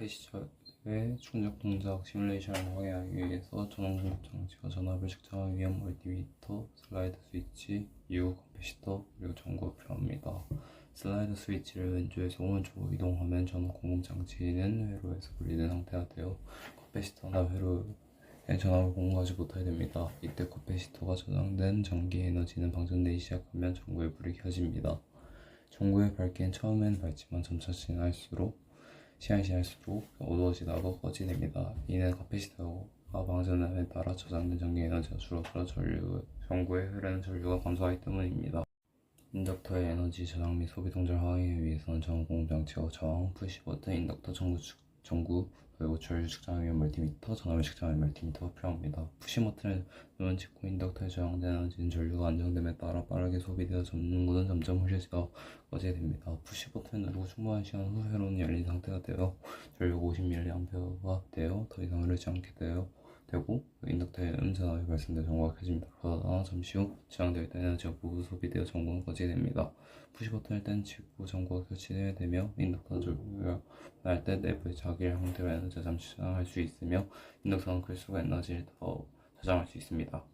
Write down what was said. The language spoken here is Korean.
캐시저의 충격 동작 시뮬레이션을 확인하기 위해서 전원 공급 장치와 전압을 측정하기 위한 멀티미터, 슬라이드 스위치, 이후 커피시터, 그리고 전구가 필요합니다. 슬라이드 스위치를 왼쪽에서 오른쪽으로 이동하면 전원 공급 장치는 회로에서 분리된 상태가 되어 커피시터나 회로에 전압을 공급하지 못하게 됩니다. 이때 커피시터가 저장된 전기 에너지는 방전되기 시작하면 전구의 불이 켜집니다. 전구의 밝기는 처음엔 밝지만 점차 지날수록 시간이 지날수록 어두워지다가 꺼지됩니다. 이는 카페시터가 방전함에 따라 저장된 전기 에너지가 줄어들어 전류, 전구에 흐르는 전류가 감소하기 때문입니다. 인덕터의 에너지 저장 및 소비 동작을 확인하기 위해서는 전원 공급 장치와 저항, 푸시 버튼, 인덕터 전구, 측- 전구 전류 측정하기 멀티미터, 전압을 측정하기 멀티미터가 필요합니다. 푸시 버튼을 누른 직후 인덕터에 저장된 에너지는 전류가 안정됨에 따라 빠르게 소비되어 전구는 점점 흐려지다 꺼지게 됩니다. 푸시 버튼을 누르고 충분한 시간 후 회로는 열린 상태가 되어 전류가 50mA가 되어 더 이상 흐르지 않게 되어 되고 인덕터에 음전압이 발생돼 전구가 켜집니다. 그러나 잠시 후 저장되어 있던 에너지가 모두 소비되어 전구는 꺼지게 됩니다. 푸시 버튼을 뗀 직후 전구가 교체되게 되며 인덕터는 전류가 날때 내부의 자기의 형태로 에너지가 잠시 저장할 수 있으며 인덕터는 클수록 에너지를 더 저장할 수 있습니다.